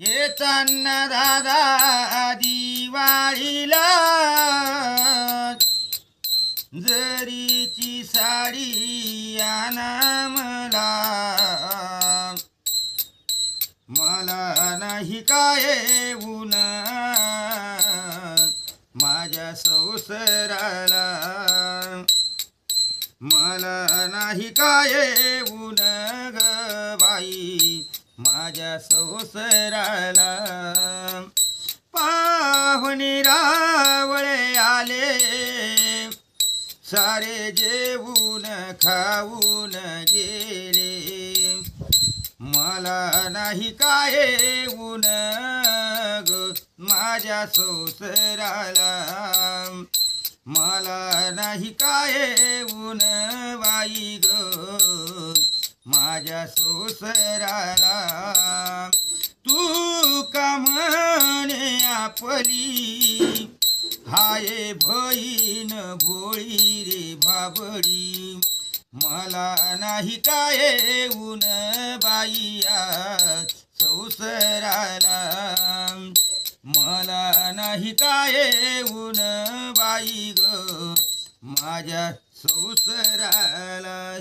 येताना दादा दिवाळीला. जरीची साडी आणा मला मला नाही काय ऊन. माझ्या संसाराला. मला नाही काय ऊन ग. माझ्या संसाराला. पाहुणे रावळे आले. सारे जेवून खाऊन गेले. मला नाही काय ऊन ग माझ्या संसाराला. मला नाही काय ऊन बाई ग माझ्या संसाराला तू का म्हणे आपली? हाय भईन भोळी रे भाबडी. मला नाही काय ऊन बाईया संसाराला. मला नाही काय ऊन बाई ग माझ्या संसाराला.